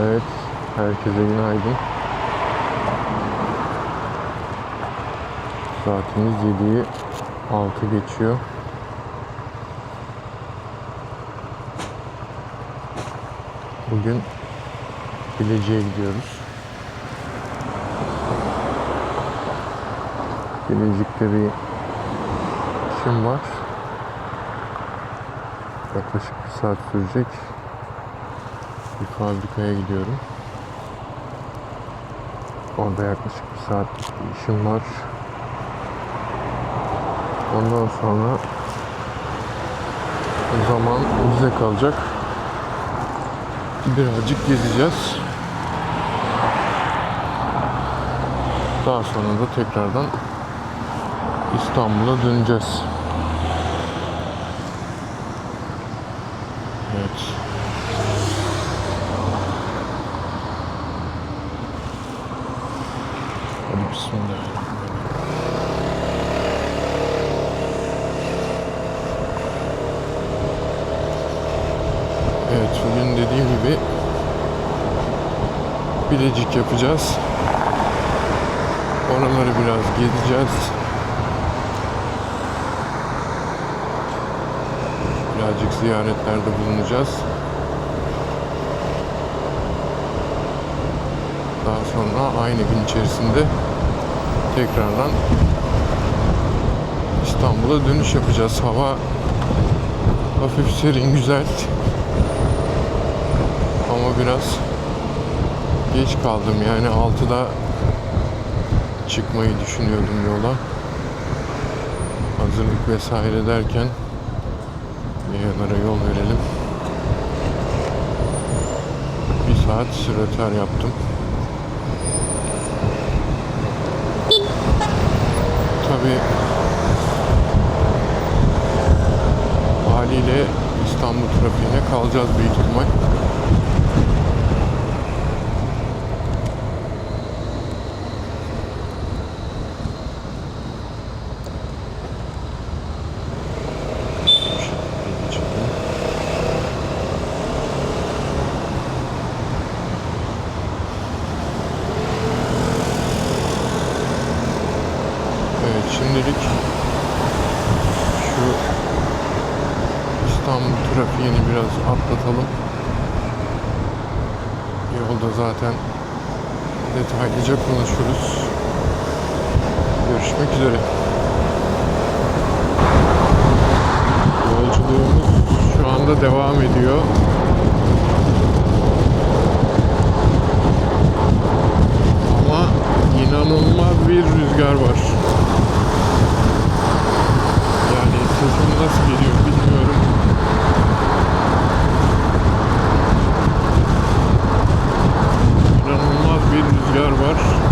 Evet, herkese günaydın. Saatimiz 7'yi 6 geçiyor. Bugün Bilecik'e gidiyoruz. Bilecik'te bir işim var. Yaklaşık bir saat sürecek. Fabrikaya gidiyorum. Orada yaklaşık bir saatlik bir işim var. Ondan sonra zaman bize kalacak. Birazcık gezeceğiz. Daha sonra da tekrardan İstanbul'a döneceğiz. Evet. Bismillahirrahmanirrahim. Evet bugün dediğim gibi Bilecik yapacağız. Oraları biraz gezeceğiz. Birazcık ziyaretlerde bulunacağız. Daha sonra aynı gün içerisinde tekrardan İstanbul'a dönüş yapacağız. Hava hafif serin, güzel. Ama biraz geç kaldım yani 6'da çıkmayı düşünüyordum yola. Hazırlık vesaire derken yayalara yol verelim. Bir saat süreter yaptım. Tabii haliyle İstanbul trafiğine kalacağız büyük ihtimal. Bu şekilde geçelim. Evet şimdilik şu İstanbul trafiğini biraz atlatalım. Yolda zaten detaylıca konuşuruz. Görüşmek üzere. Yolculuğumuz şu anda devam ediyor. Ama inanılmaz bir rüzgar var. Yani sesim nasıl geliyor bilmiyorum. İnanılmaz bir rüzgar var.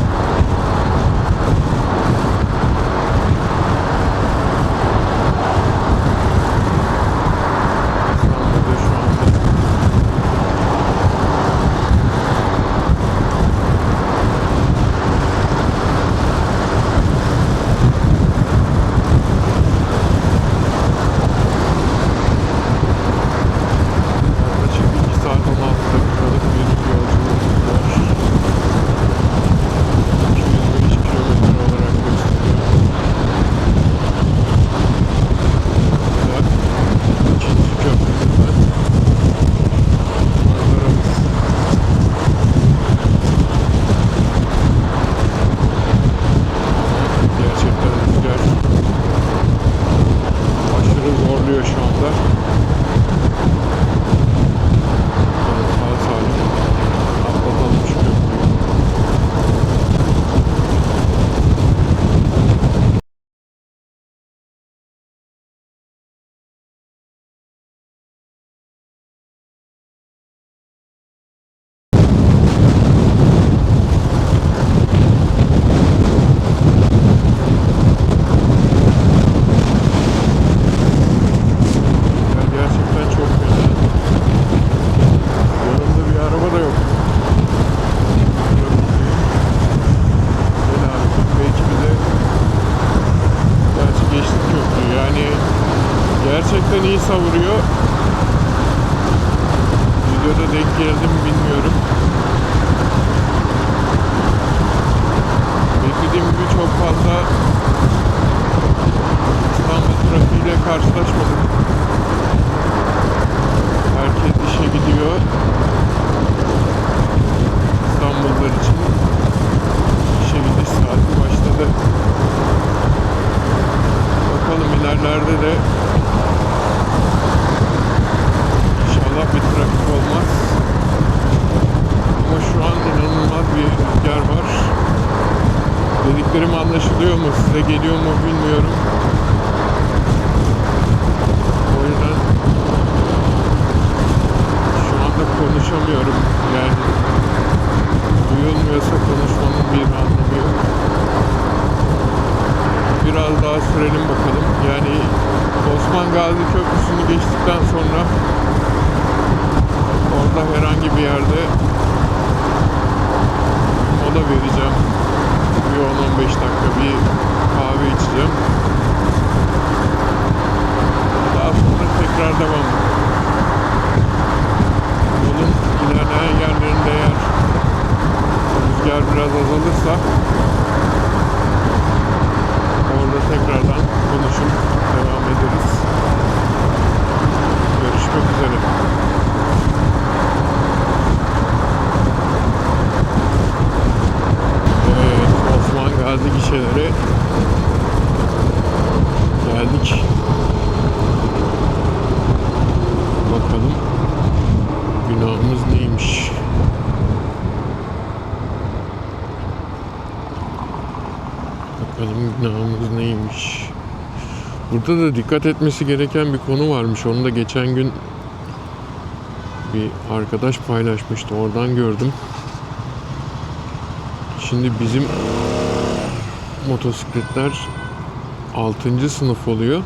Geliyor mu bilmiyorum. O yüzden şu anda konuşamıyorum. Yani duyulmuyorsa konuşmanın bir anlamı yok. Biraz daha sürelim bakalım. Yani Osman Gazi Köprüsü'nü geçtikten sonra orada herhangi bir yerde mola vereceğim. Bir 10-15 dakika bir kahve içeceğim. Daha sonra tekrar devam. Yolun ilerleyen yerlerinde eğer rüzgar biraz azalırsa orada tekrardan konuşup devam ederiz. Görüşmek üzere. Evet, Osman Gazi gişeleri geldik. Bakalım günahımız neymiş? Bakalım günahımız neymiş? Burada da dikkat etmesi gereken bir konu varmış. Onu da geçen gün bir arkadaş paylaşmıştı. Oradan gördüm. Şimdi bizim motosikletler 6. sınıf oluyor.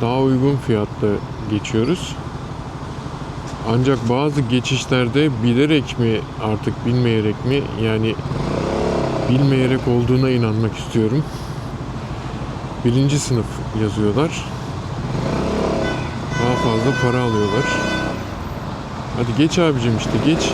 Daha uygun fiyatta geçiyoruz. Ancak bazı geçişlerde bilerek mi artık bilmeyerek mi yani bilmeyerek olduğuna inanmak istiyorum. Birinci sınıf yazıyorlar. Daha fazla para alıyorlar. Hadi geç abicim işte geç.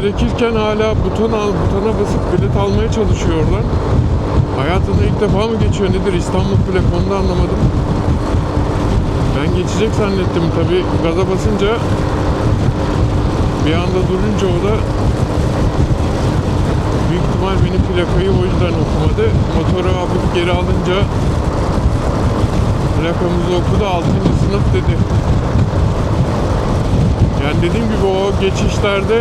Gerekirken hala buton al, butona basıp bilet almaya çalışıyorlar. Hayatında ilk defa mı geçiyor nedir İstanbul plafonunu anlamadım. Ben geçecek zannettim tabi gaza basınca bir anda durunca o da büyük ihtimal benim plakayı o yüzden okumadı. Motoru hafif geri alınca plakamızı okudu 6. sınıf dedi. Yani dediğim gibi o geçişlerde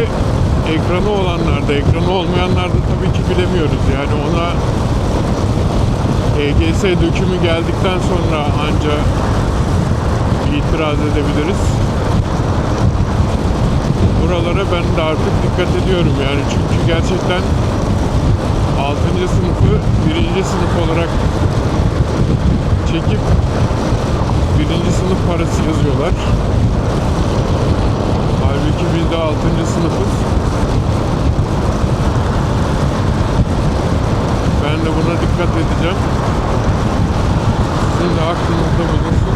ekranı olanlarda, ekranı olmayanlarda tabii ki bilemiyoruz. Yani ona EGS dökümü geldikten sonra anca itiraz edebiliriz. Buralara ben de artık dikkat ediyorum yani çünkü gerçekten 6. sınıfı 1. sınıf olarak çekip 1. sınıf parası yazıyorlar. Halbuki biz de 6. sınıfız. Ben de buna dikkat edeceğim. Sizin de aklınızda bulunsun.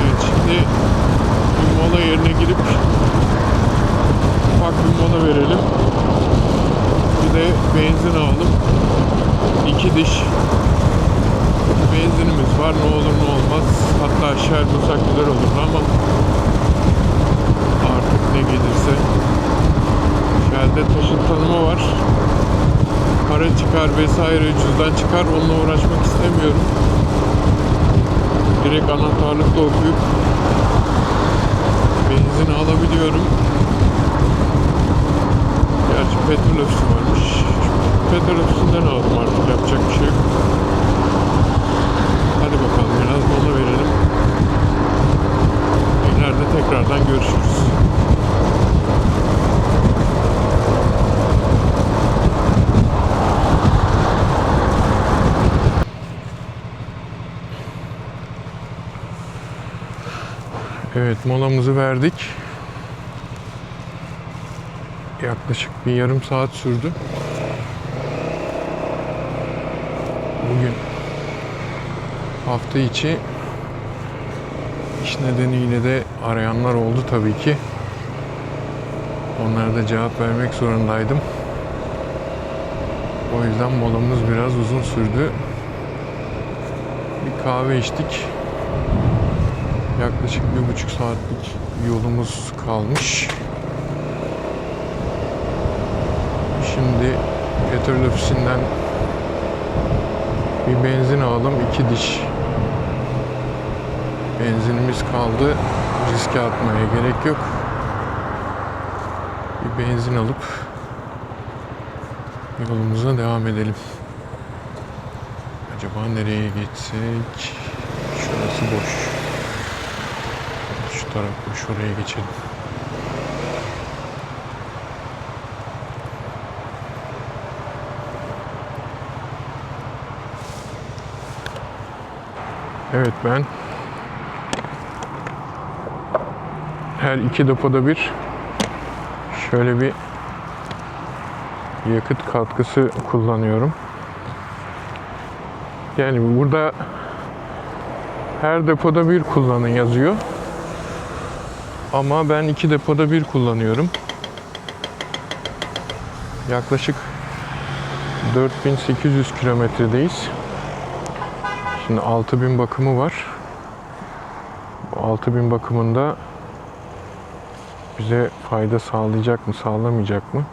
Evet şimdi bir mola yerine girip ufak bir mola verelim. Bir de benzin aldım. İki diş benzinimiz var. Ne olur ne olmaz. Hatta şer bulsak güzel olurdu ama artık ne gelirse. Shell'de taşıt tanıma var. Para çıkar vesaire cüzdan çıkar. Onunla uğraşmak istemiyorum. Direkt anahtarlıkla okuyup benzin alabiliyorum. Gerçi petrol ofisi varmış. Petrol ofisinden aldım artık yapacak bir şey yok. Hadi bakalım biraz mola verelim. İleride tekrardan görüşürüz. Evet molamızı verdik. Yaklaşık bir yarım saat sürdü. Bugün hafta içi iş nedeniyle de arayanlar oldu tabii ki. Onlara da cevap vermek zorundaydım. O yüzden molamız biraz uzun sürdü. Bir kahve içtik. Yaklaşık bir buçuk saatlik yolumuz kalmış. Şimdi petrol ofisinden bir benzin alalım. iki diş benzinimiz kaldı. Riske atmaya gerek yok. Bir benzin alıp yolumuza devam edelim. Acaba nereye geçsek? Şurası boş. Şu taraf boş. Oraya geçelim. Evet ben her iki depoda bir şöyle bir yakıt katkısı kullanıyorum. Yani burada her depoda bir kullanın yazıyor. Ama ben iki depoda bir kullanıyorum. Yaklaşık 4800 kilometredeyiz. Şimdi 6000 bakımı var. Bu 6000 bakımında bize fayda sağlayacak mı, sağlamayacak mı?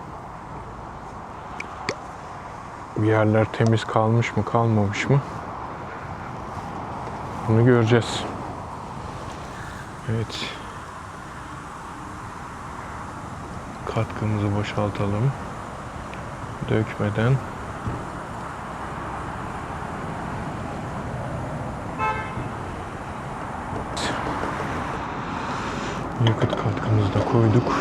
Bir yerler temiz kalmış mı, kalmamış mı? Bunu göreceğiz. Evet. Katkımızı boşaltalım. Dökmeden. Yakıt katkımızı da koyduk.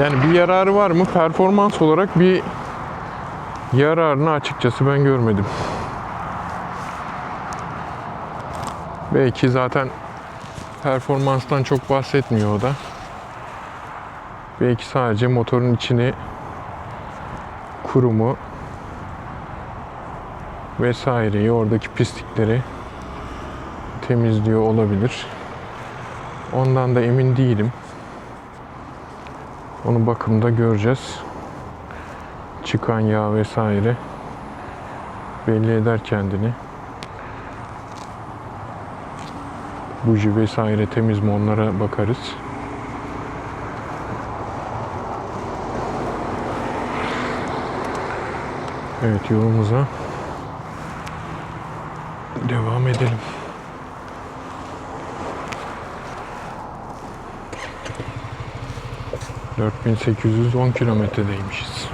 Yani bir yararı var mı? Performans olarak bir yararını açıkçası ben görmedim. Belki zaten performanstan çok bahsetmiyor o da. Belki sadece motorun içini kurumu vesaireyi oradaki pislikleri temizliyor olabilir. Ondan da emin değilim. Onu bakımda göreceğiz. Çıkan yağ vesaire belli eder kendini. Buji vesaire temiz mi onlara bakarız. Evet yolumuza devam edelim. ...4810 kilometredeymişiz.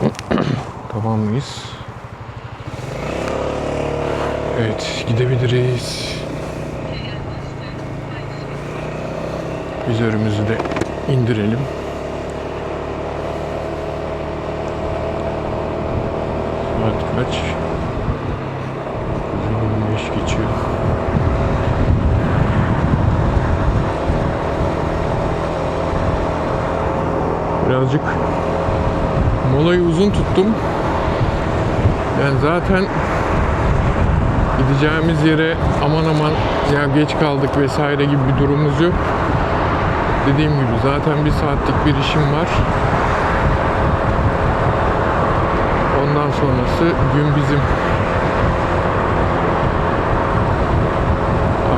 tamam mıyız? Evet, gidebiliriz. Vizörümüzü de indirelim. Saat kaç? 9.25 geçiyor. Birazcık molayı uzun tuttum. Yani zaten gideceğimiz yere aman aman ya geç kaldık vesaire gibi bir durumumuz yok. Dediğim gibi zaten bir saatlik bir işim var. Ondan sonrası gün bizim.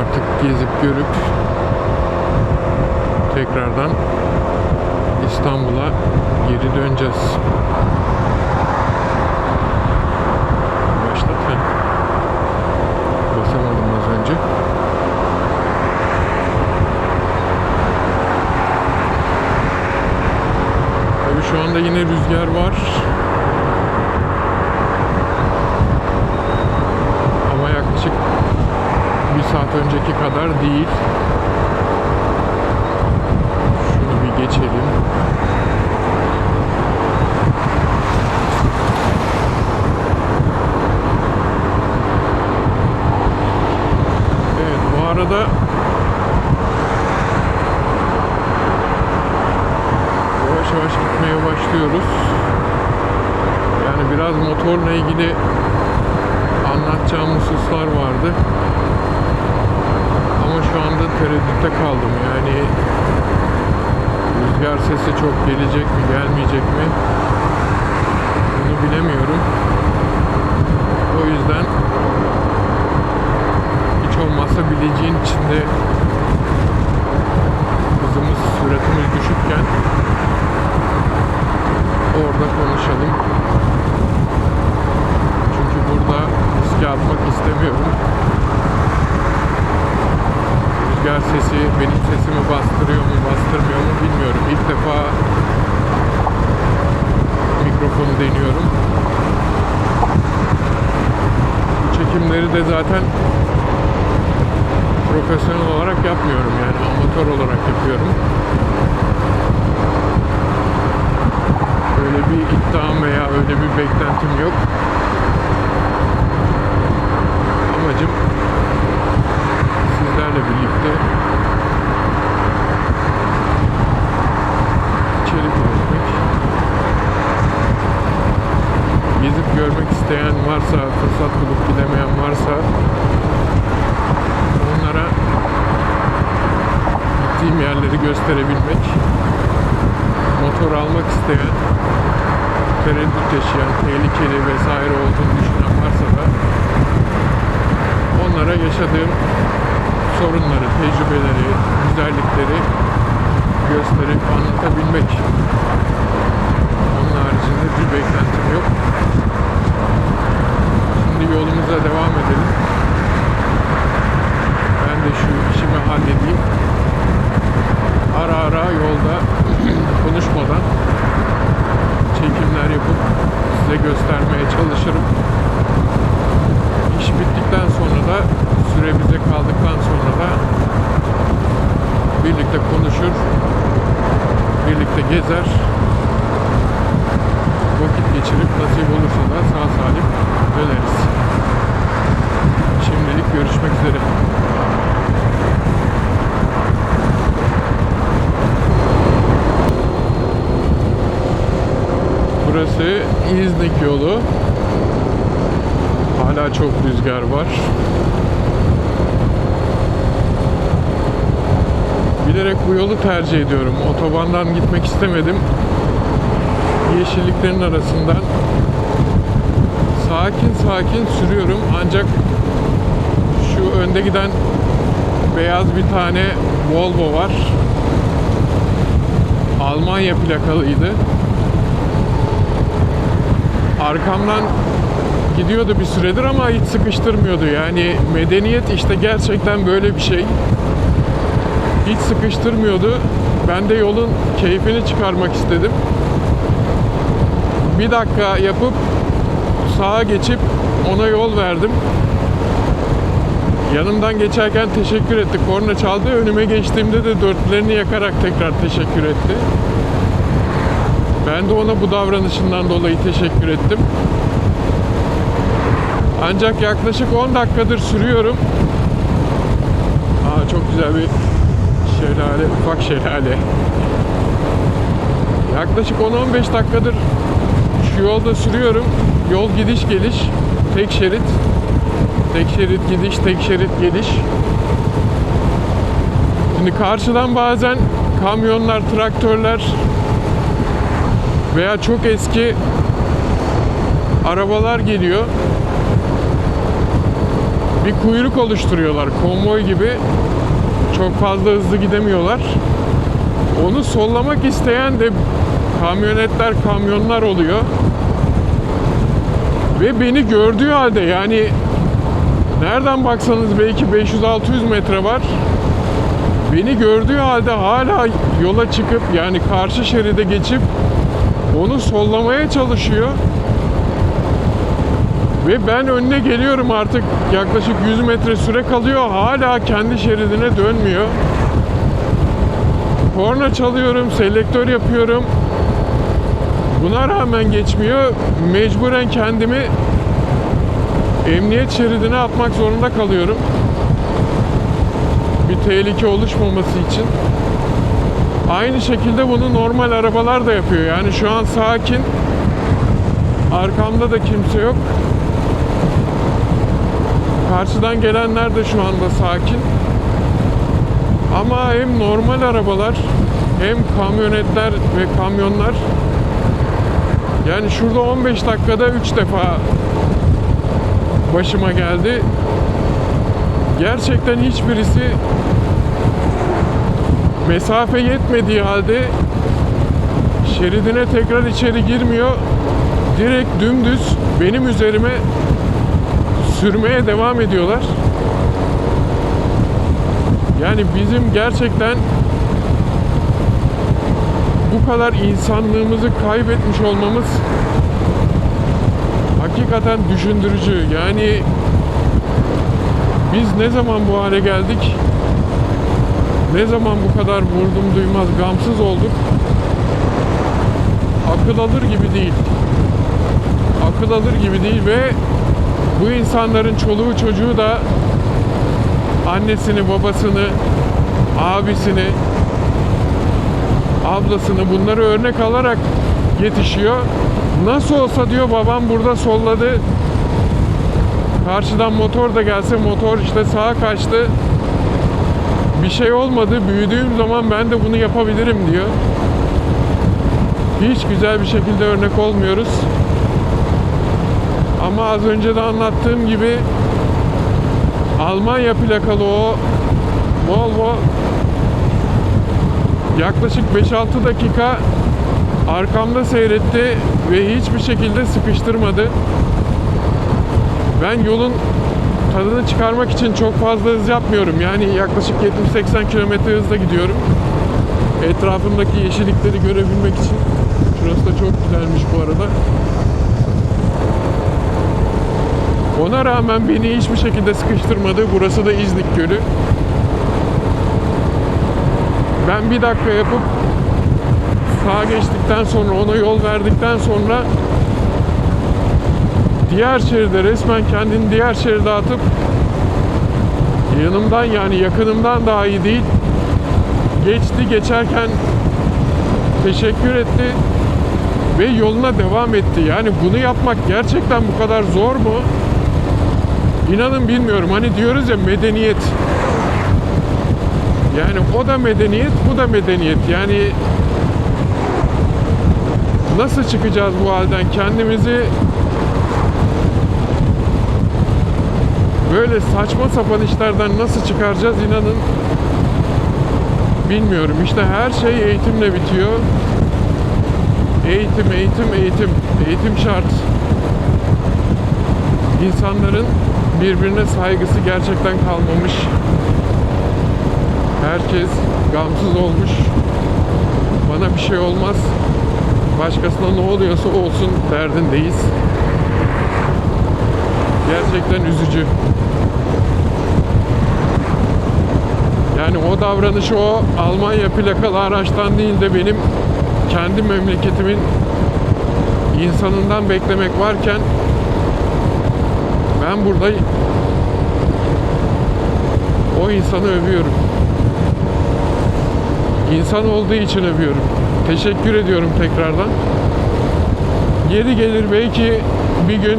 Artık gezip görüp tekrardan İstanbul'a geri döneceğiz. Başlat ben. Basamadım az önce. Tabii şu anda yine rüzgar var. Ama yaklaşık bir saat önceki kadar değil. Şunu bir geçelim. Evet bu arada başlıyoruz. Yani biraz motorla ilgili anlatacağım hususlar vardı. Ama şu anda tereddütte kaldım. Yani rüzgar sesi çok gelecek mi, gelmeyecek mi? Bunu bilemiyorum. O yüzden hiç olmazsa bileceğin içinde hızımız, süratimiz düşükken orada konuşalım. Çünkü burada riske atmak istemiyorum. Rüzgar sesi benim sesimi bastırıyor mu, bastırmıyor mu bilmiyorum. İlk defa mikrofonu deniyorum. Bu çekimleri de zaten profesyonel olarak yapmıyorum yani amatör olarak yapıyorum. Öyle bir iddiam veya öyle bir beklentim yok. Amacım sizlerle birlikte içerik üretmek. Gezip görmek isteyen varsa, fırsat bulup gidemeyen varsa onlara gittiğim yerleri gösterebilmek, motor almak isteyen, tereddüt yaşayan, tehlikeli vesaire olduğunu düşünen varsa da onlara yaşadığım sorunları, tecrübeleri, güzellikleri gösterip anlatabilmek. Onun haricinde bir beklentim yok. Şimdi yolumuza devam edelim. Ben de şu işimi halledeyim. Ara ara yolda konuşmadan çekimler yapıp size göstermeye çalışırım. İş bittikten sonra da süre bize kaldıktan sonra da birlikte konuşur, birlikte gezer, vakit geçirip nasip olursa da sağ salim döneriz. Şimdilik görüşmek üzere. Burası İznik yolu. Hala çok rüzgar var. Bilerek bu yolu tercih ediyorum. Otobandan gitmek istemedim. Yeşilliklerin arasından sakin sakin sürüyorum. Ancak şu önde giden beyaz bir tane Volvo var. Almanya plakalıydı. Arkamdan gidiyordu bir süredir ama hiç sıkıştırmıyordu. Yani medeniyet işte gerçekten böyle bir şey. Hiç sıkıştırmıyordu. Ben de yolun keyfini çıkarmak istedim. Bir dakika yapıp sağa geçip ona yol verdim. Yanımdan geçerken teşekkür etti. Korna çaldı. Önüme geçtiğimde de dörtlerini yakarak tekrar teşekkür etti. Ben de ona bu davranışından dolayı teşekkür ettim. Ancak yaklaşık 10 dakikadır sürüyorum. Aa çok güzel bir şelale, ufak şelale. Yaklaşık 10-15 dakikadır şu yolda sürüyorum. Yol gidiş geliş, tek şerit. Tek şerit gidiş, tek şerit geliş. Şimdi karşıdan bazen kamyonlar, traktörler veya çok eski arabalar geliyor. Bir kuyruk oluşturuyorlar konvoy gibi. Çok fazla hızlı gidemiyorlar. Onu sollamak isteyen de kamyonetler, kamyonlar oluyor. Ve beni gördüğü halde yani nereden baksanız belki 500-600 metre var. Beni gördüğü halde hala yola çıkıp yani karşı şeride geçip onu sollamaya çalışıyor. Ve ben önüne geliyorum artık yaklaşık 100 metre süre kalıyor. Hala kendi şeridine dönmüyor. Korna çalıyorum, selektör yapıyorum. Buna rağmen geçmiyor. Mecburen kendimi emniyet şeridine atmak zorunda kalıyorum. Bir tehlike oluşmaması için. Aynı şekilde bunu normal arabalar da yapıyor. Yani şu an sakin. Arkamda da kimse yok. Karşıdan gelenler de şu anda sakin. Ama hem normal arabalar hem kamyonetler ve kamyonlar yani şurada 15 dakikada 3 defa başıma geldi. Gerçekten hiçbirisi mesafe yetmediği halde şeridine tekrar içeri girmiyor. Direkt dümdüz benim üzerime sürmeye devam ediyorlar. Yani bizim gerçekten bu kadar insanlığımızı kaybetmiş olmamız hakikaten düşündürücü. Yani biz ne zaman bu hale geldik? Ne zaman bu kadar vurdum duymaz gamsız olduk? Akıl alır gibi değil. Akıl alır gibi değil ve bu insanların çoluğu çocuğu da annesini, babasını, abisini, ablasını bunları örnek alarak yetişiyor. Nasıl olsa diyor babam burada solladı. Karşıdan motor da gelse motor işte sağa kaçtı. Bir şey olmadı. Büyüdüğüm zaman ben de bunu yapabilirim diyor. Hiç güzel bir şekilde örnek olmuyoruz. Ama az önce de anlattığım gibi Almanya plakalı o Volvo yaklaşık 5-6 dakika arkamda seyretti ve hiçbir şekilde sıkıştırmadı. Ben yolun tadını çıkarmak için çok fazla hız yapmıyorum. Yani yaklaşık 70-80 km hızla gidiyorum. Etrafımdaki yeşillikleri görebilmek için. Şurası da çok güzelmiş bu arada. Ona rağmen beni hiçbir şekilde sıkıştırmadı. Burası da İznik Gölü. Ben bir dakika yapıp sağa geçtikten sonra ona yol verdikten sonra diğer şeride resmen kendini diğer şeride atıp yanımdan yani yakınımdan daha iyi değil geçti geçerken teşekkür etti ve yoluna devam etti. Yani bunu yapmak gerçekten bu kadar zor mu? İnanın bilmiyorum. Hani diyoruz ya medeniyet. Yani o da medeniyet, bu da medeniyet. Yani nasıl çıkacağız bu halden? Kendimizi böyle saçma sapan işlerden nasıl çıkaracağız inanın bilmiyorum. İşte her şey eğitimle bitiyor. Eğitim, eğitim, eğitim. Eğitim şart. İnsanların birbirine saygısı gerçekten kalmamış. Herkes gamsız olmuş. Bana bir şey olmaz. Başkasına ne oluyorsa olsun derdindeyiz. Gerçekten üzücü. Yani o davranışı o Almanya plakalı araçtan değil de benim kendi memleketimin insanından beklemek varken ben burada o insanı övüyorum. İnsan olduğu için övüyorum. Teşekkür ediyorum tekrardan. Geri gelir belki bir gün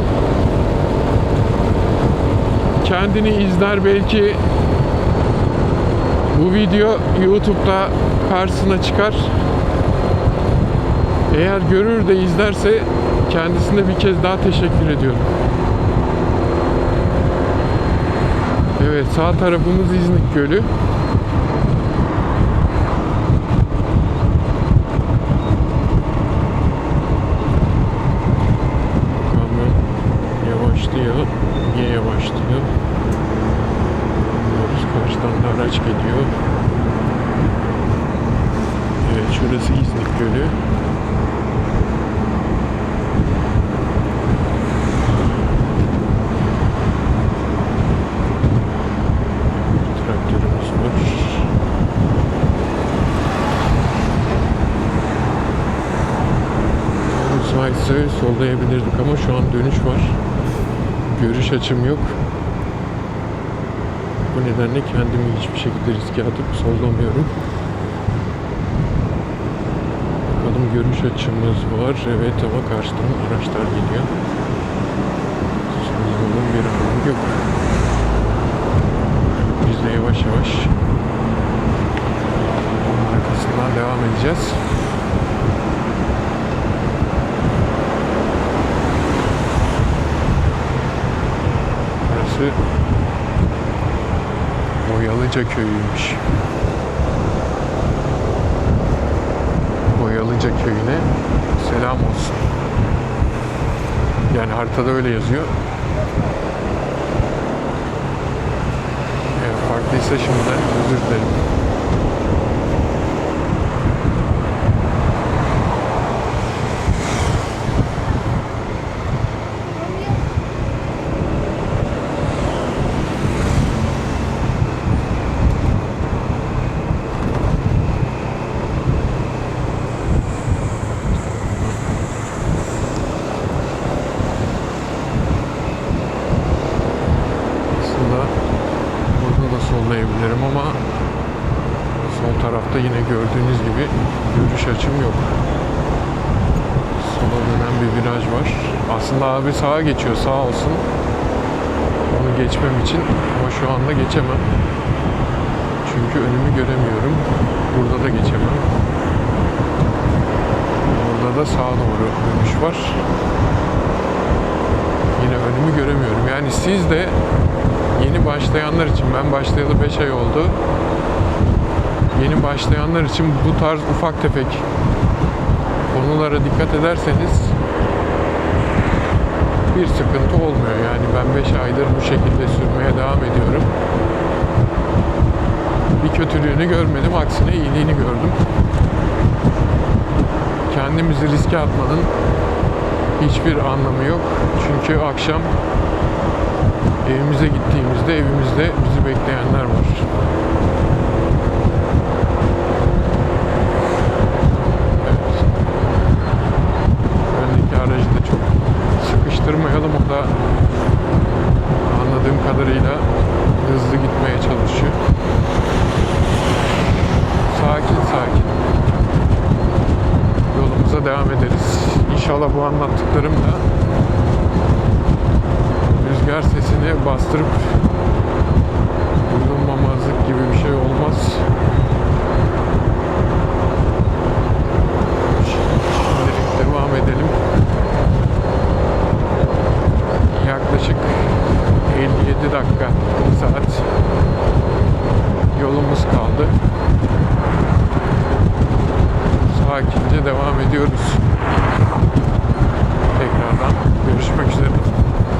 kendini izler belki bu video YouTube'da karşısına çıkar. Eğer görür de izlerse kendisine bir kez daha teşekkür ediyorum. Evet sağ tarafımız İznik Gölü. Kamyon yavaşlıyor. Niye yavaşlıyor? Bilmiyoruz. Karşıdan da araç geliyor. Evet şurası İznik Gölü. Traktörümüz var. Müsaitse sollayabilirdik ama şu an dönüş var. Görüş açım yok. Bu nedenle kendimi hiçbir şekilde riske atıp sollamıyorum. görüş açımız var. Evet ama karşıdan araçlar geliyor. Şimdi bunun bir anlamı yok. Biz de yavaş yavaş arkasından devam edeceğiz. Burası Boyalıca köyüymüş. Boyalıca köyüne selam olsun. Yani haritada öyle yazıyor. Eğer farklıysa şimdiden özür dilerim. Aslında burada da sollayabilirim ama sol tarafta yine gördüğünüz gibi görüş açım yok. Sola dönen bir viraj var. Aslında abi sağa geçiyor sağ olsun. Onu geçmem için ama şu anda geçemem. Çünkü önümü göremiyorum. Burada da geçemem. Burada da sağa doğru dönüş var. Yine önümü göremiyorum. Yani siz de yeni başlayanlar için ben başlayalı 5 ay oldu. Yeni başlayanlar için bu tarz ufak tefek konulara dikkat ederseniz bir sıkıntı olmuyor. Yani ben 5 aydır bu şekilde sürmeye devam ediyorum. Bir kötülüğünü görmedim. Aksine iyiliğini gördüm. Kendimizi riske atmanın hiçbir anlamı yok. Çünkü akşam evimize gittiğimizde evimizde bizi bekleyenler var.